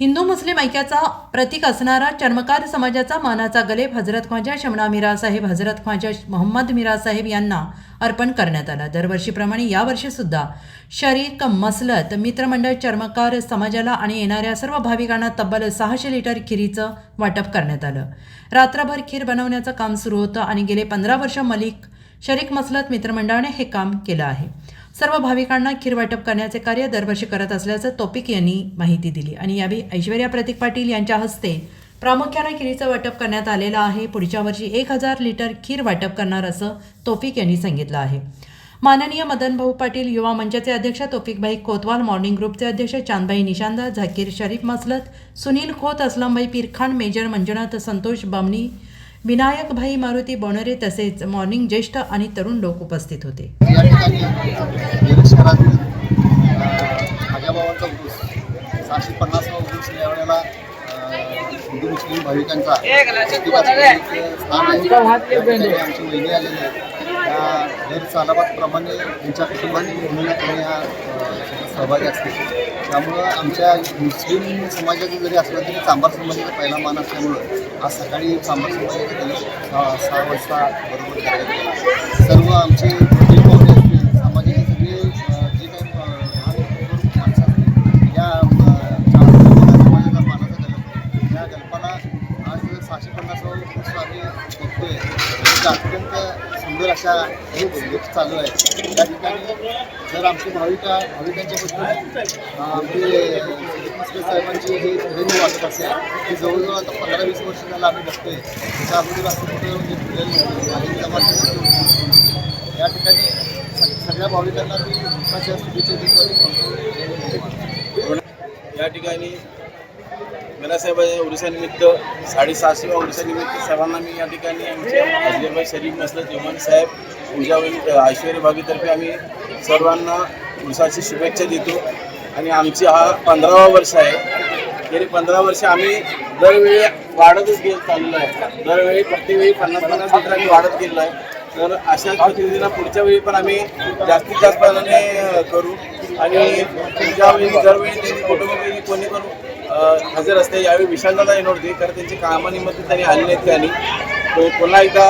हिंदू मुस्लिम ऐक्याचा प्रतीक असणारा चर्मकार समाजाचा मानाचा गलेप हजरत ख्वाजा शमना मिरा साहेब हजरत ख्वाजा मोहम्मद मिरा साहेब यांना अर्पण करण्यात आला. दरवर्षीप्रमाणे यावर्षीसुद्धा शरीक मसलत मित्रमंडळ चर्मकार समाजाला आणि येणाऱ्या सर्व भाविकांना तब्बल सहाशे लिटर खिरीचं वाटप करण्यात आलं. रात्रभर खीर बनवण्याचं काम सुरू होतं आणि गेले पंधरा वर्ष मलिक शरीक मसलत मित्रमंडळाने हे काम केलं आहे. सर्व भाविकांना खीर वाटप करण्याचे कार्य दरवर्षी करत असल्याचं तोपिक यांनी माहिती दिली. आणि यावेळी ऐश्वर्या प्रतीक पाटील यांच्या हस्ते प्रामुख्याने खिरीचं वाटप करण्यात आलेलं आहे. पुढच्या वर्षी एक हजार लिटर खीर वाटप करणार असं तोपिक यांनी सांगितलं आहे. माननीय मदन भाऊ पाटील युवा मंचाचे अध्यक्ष तोफिकभाई कोतवाल मॉर्निंग ग्रुपचे अध्यक्ष चांदबाई निशांदा झाकीर शरीफ मसलत सुनील खोत असलमभाई पिरखान मेजर मंजुनाथ संतोष बामणी विनायकभाई मारुती बोनरे तसेच मॉर्निंग ज्येष्ठ आणि तरुण लोक उपस्थित होते सहाशे यावेळेला हिंदू मुस्लिम भाविकांचा स्थान आहे आमची वहिनी आलेली आहे त्या त्यांच्या कुटुंबाने या सहभागी असते त्यामुळं आमच्या मुस्लिम समाजाचं जरी असलं तरी चांभार समाजाचा पहिला मान असल्यामुळं आज सकाळी चांभार समाजाचा त्यांनी सहा वाजता बरोबर कार्यक्रम केला. सर्व आमचे पाहुणे असतील सामाजिक सगळे जे काही माणसं असतील या चांभार समाजाचा मानाचा या कल्पना आज सहाशे पन्नास वर्ष आम्ही बघतोय. अत्यंत सुंदर अशा हे दिवस चालू आहे त्या ठिकाणी जर आमचे भाविका भाविकांच्या बद्दल आमचे साहेबांची हे रेणू वाटत असेल. की जवळजवळ आता पंधरा वीस वर्ष झालं आम्ही बघतोय त्या अगोदर असं कुठं म्हणजे फिरायला आणि जमात या ठिकाणी सगळ्या भाविकांना मी शुभेच्छा देतो या ठिकाणी मीरासाहेबांच्या उरुसानिमित्त साडेसहाशेव्या उरुसानिमित्त सर्वांना मी या ठिकाणी आमचे हजरेबाई शरीफ नसलं जेवण साहेब पूजा ऐश्वर्य भागीतर्फे आम्ही सर्वांना उरुसाची शुभेच्छा देतो. आणि आमची हा पंधरावा वर्ष आहे. गेली पंधरा वर्ष आम्ही दरवेळी वाढतच गेलो चाललेलो आहे. दरवेळी प्रत्येक वेळी पन्नास पन्नास मीटर आम्ही वाढत गेलो आहे. तर अशाच पद्धतीनं पुढच्या वेळी पण आम्ही जास्तीत जास्त करू. आणि पुढच्या वेळी दरवेळी त्यांनी कोणी करू हजर असते. यावेळी विशालदादा येणार कारण त्यांची कामानिमित्त त्यांनी आले नाहीत त्यांनी तो पुन्हा एकदा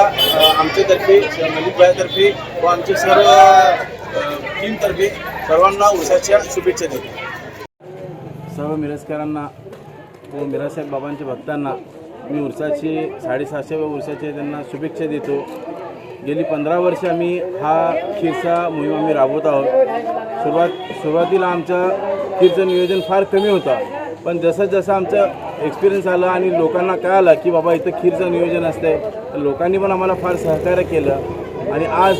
आमच्यातर्फे मलिक भाईतर्फे व आमचे सर्व टीमतर्फे सर्वांना उसाच्या शुभेच्छा देतो. सर्व मिरजकरांना व मिरासाहेब बाबांच्या भक्तांना मी उरसाची साडेसहाशे व उरसाचे त्यांना शुभेच्छा देतो. गेली पंधरा वर्ष आम्ही हा खीरचा मोहीम आम्ही राबवत आहोत. सुरुवात सुरुवातीला आमचा खीरचं नियोजन फार कमी होतं. पण जसं जसं आमचं एक्सपिरियन्स आलं आणि लोकांना कळालं की बाबा इथं खीरचं नियोजन असतंय तर लोकांनी पण आम्हाला फार सहकार्य केलं. आणि आज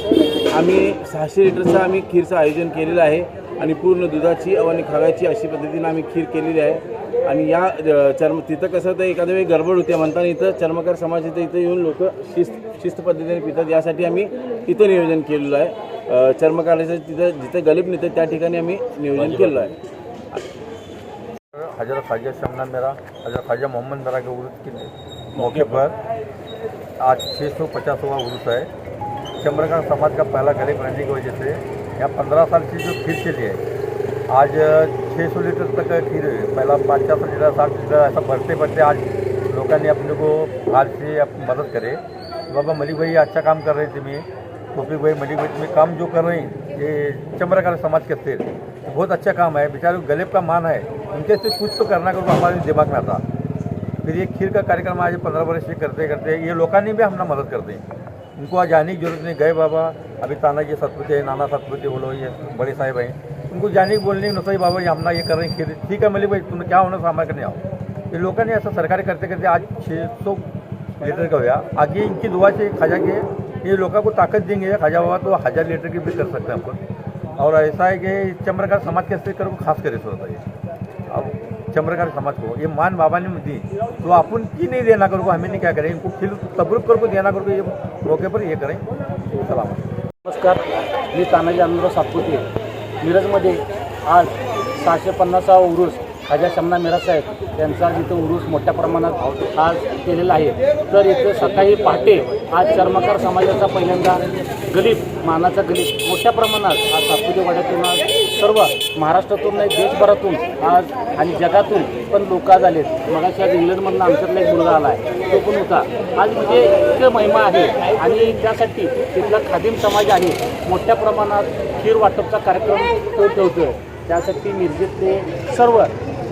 आम्ही सहाशे लिटरचं आम्ही खीरचं आयोजन केलेलं आहे आणि पूर्ण दुधाची आणि खव्याची अशी पद्धतीनं आम्ही खीर केलेली आहे. आणि या चर्म तिथं कसं होतं एखाद्या वेळी गडबड होते म्हणताना इथं चर्मकार समाजाचं इथं येऊन लोक शिस्त शिस्त पद्धतीने पितात यासाठी आम्ही तिथं नियोजन केलेलं आहे. चर्मकाराचं तिथं जिथं गलीब नेतं त्या ठिकाणी आम्ही नियोजन केलेलं आहे. हज़रत ख्वाजा शमना मेरा, हज़रत ख्वाजा मोहम्मद मेरा के उर्स के मौके पर आज छः सौ पचासवा उर्स है चंद्रकांत समाज का पहला गरीब रहने की वजह से यहाँ पंद्रह साल की जो खीर चली है आज छः सौ लीटर तक खीर पहला पचास लीटर, साठ लीटर ऐसा बढ़ते बढ़ते आज लोगों ने अपने को हाल से मदद करे। बाबा मलिक भाई अच्छा काम कर रहे थे मैं। टोपी भाई मलिक भाई, तुम्हें काम जो कर रहे हैं, ये चमरकार समाज के से बहुत अच्छा काम है। बेचारे गलेब का मान है। उनके से कुछ तो करना करो हमारे दिमाग में आता। फिर ये खीर का कार्यक्रम आज पंद्रह वर्ष से करते करते, ये लोकांनी भी हमने मदद कर दी। उनको आज जाने की ज़रूरत नहीं। गए बाबा, अभी तानाजी सतपुते है, नाना सतपुते बोलो ये बड़े साहब हैं। उनको जाने की बोलने नसई बाबा ये हमना ये कर रहे हैं खीर। ठीक है, मिली भाई तुम्हें क्या होना, सामान करने आओ। ये लोगों ने ऐसा सरकारी करते करते आज छः सौ लीटर का हुआ आगे इनकी दुआ से खाजा के, ये लोगों को ताकत देंगे। खाजा बाबा तो हज़ार लीटर की भी कर सकते हैं अपन और ऐसा है कि चमरकार समाज के स्तर को खास करे होता है चमरकार समाज को ये मान बाबा ने दी। तो अपन की नहीं देना करो हमें नहीं क्या करें? इनको खिल तब्रुक कर देना करो ये मौके पर ये करें। सलाम नमस्कार मी तानाजी आनंदराव सातपुते। मिरजमध्ये आज सहाशे पन्नासावा उरुस खाजा शमना मिरज साहेब यांचा जिथं उरुस मोठ्या प्रमाणात आज केलेला आहे. तर इथं सकाळी पहाटे आज चर्मकार समाजाचा पहिल्यांदा गलीब मानाचा गलीब मोठ्या प्रमाणात आज सातपुते वाड्यातून आज सर्व महाराष्ट्रातून नाही देशभरातून आज आणि जगातून पण लोक आज आलेत. मगाशी आज इंग्लंडमधनं आमच्यातला एक मुलगा आला आहे तो पण होता. आज म्हणजे इतकं महिमा आहे आणि त्यासाठी तिथला खादिम समाज आहे. मोठ्या प्रमाणात खीर वाटपचा कार्यक्रम तो ठेवतोय. त्यासाठी मिरजेतले सर्व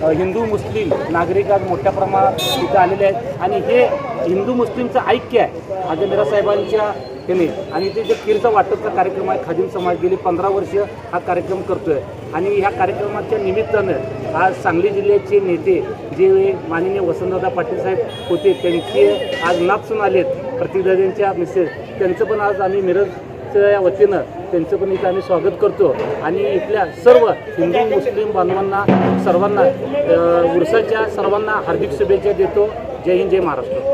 हिंदू मुस्लिम नागरिक आज मोठ्या प्रमाणात तिथं आलेले आहेत. आणि हे हिंदू मुस्लिमचं ऐक्य आहे. आज साहेबांच्या त्यांनी आणि ते जे खीरचा वाटपचा कार्यक्रम आहे खादिम समाज गेली पंधरा वर्ष हा कार्यक्रम करतोय. आणि ह्या कार्यक्रमाच्या निमित्तानं आज सांगली जिल्ह्याचे नेते जे माननीय वसंतदादा पाटील साहेब होते त्यांचे आज नापसून आलेत प्रतिदाद्यांच्या मिसेस त्यांचं पण आज आम्ही मिरजच्या या वतीनं त्यांचं पण इथं आम्ही स्वागत करतो. आणि इथल्या सर्व हिंदू मुस्लिम बांधवांना सर्वांना उरसाच्या सर्वांना हार्दिक शुभेच्छा देतो. जय हिंद जय महाराष्ट्र.